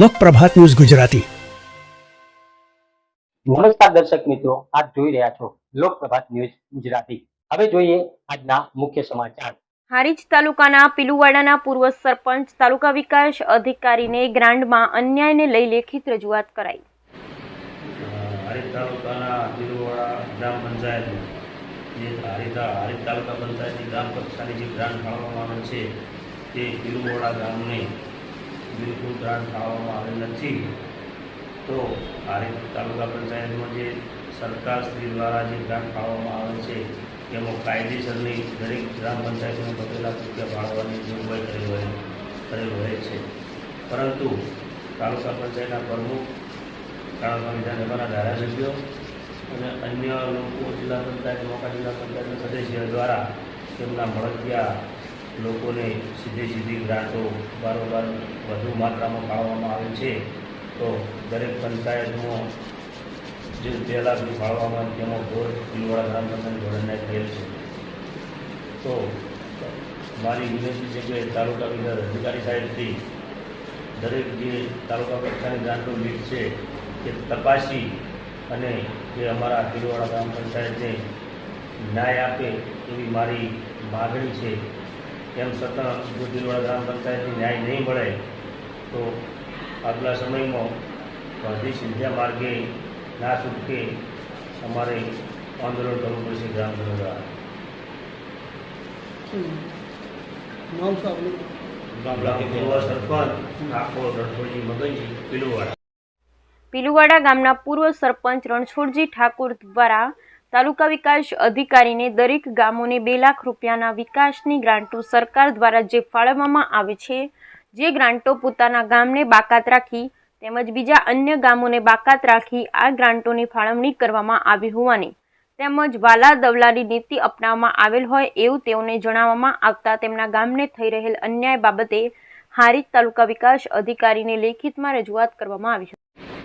લોકપ્રભાત news Gujarati. નમસ્કાર દર્શક મિત્રો આપ જોઈ રહ્યા છો લોકપ્રભાત ન્યૂઝ ગુજરાતી. હવે જોઈએ આજના મુખ્ય સમાચાર. હારીજ તાલુકાના પીલુવાડાના પૂર્વ સરપંચ તાલુકા વિકાસ અધિકારીને ગ્રાન્ડમાં અન્યાયને લઈ લેખિત રજૂઆત કરાઈ. હારીજ તાલુકાના પિલુવાડા ગ્રામ પંચાયતમાં જે હારીતા હારીજ તાલુકા પંચાયતની ગ્રામ કક્ષાની જે ગ્રાન્ટ ફાળવવામાં આવે છે, તે પીરુવાડા ગામને બિલકુલ ગ્રાન્ટ ફાળવવામાં આવેલ નથી. તો હારીજ તાલુકા પંચાયતમાં જે સરકાર શ્રી દ્વારા જે ગ્રાન્ટ ફાળવવામાં આવે છે, તેમાં કાયદેસરની દરેક ગ્રામ પંચાયતને બત્રીસ લાખ રૂપિયા ફાળવવાની જોગવાઈ કરેલ હોય કરેલ હોય છે. પરંતુ તાલુકા પંચાયતના પ્રમુખ, તાલુકા વિધાનસભાના ધારાસભ્યો અને અન્ય લોકો જિલ્લા પંચાયત, મોકા જિલ્લા પંચાયતના સદસ્ય દ્વારા તેમના મળતિયા લોકોને સીધી સીધી ગ્રાન્ટો બારોબાર વધુ માત્રામાં ફાળવવામાં આવે છે. તો દરેક પંચાયતમાં જે બે લાખની ફાળવામાં તેમાં ઘોર ભીલવાડા ગ્રામ પંચાયત ધોરણને થયેલ છે. તો મારી વિનંતી છે કે તાલુકા વિકાસ અધિકારી સાહેબથી દરેક જે તાલુકા કક્ષાની ગ્રાન્ટો લીડ છે તે તપાસી અને જે અમારા ભીલવાડા ગ્રામ પંચાયતને ન્યાય આપે એવી મારી માગણી છે. તેમ છતાં જો ભીલવાડા ગ્રામ પંચાયતને ન્યાય નહીં મળે તો આગલા સમયમાં ગાંધી સિંધિયા માર્ગે ના છૂટકે અમારે આંદોલન કરવું પડશે ગ્રામ દ્વારા. સરપંચ આખો રણછોડજી મગનજી ભીલવાડા પીલુવાડા ગામના પૂર્વ સરપંચ રણછોડજી ઠાકુર દ્વારા તાલુકા વિકાસ અધિકારીને દરેક ગામોને બે લાખ રૂપિયાના વિકાસની ગ્રાન્ટો સરકાર દ્વારા જે ફાળવવામાં આવે છે, જે ગ્રાન્ટો પોતાના ગામને બાકાત રાખી તેમજ બીજા અન્ય ગામોને બાકાત રાખી આ ગ્રાન્ટોની ફાળવણી કરવામાં આવી હોવાની તેમજ વાલા દવલાની નીતિ અપનાવવામાં આવેલ હોય એવું તેઓને જણાવવામાં આવતા તેમના ગામને થઈ રહેલ અન્યાય બાબતે હારીજ તાલુકા વિકાસ અધિકારીને લેખિતમાં રજૂઆત કરવામાં આવી હતી.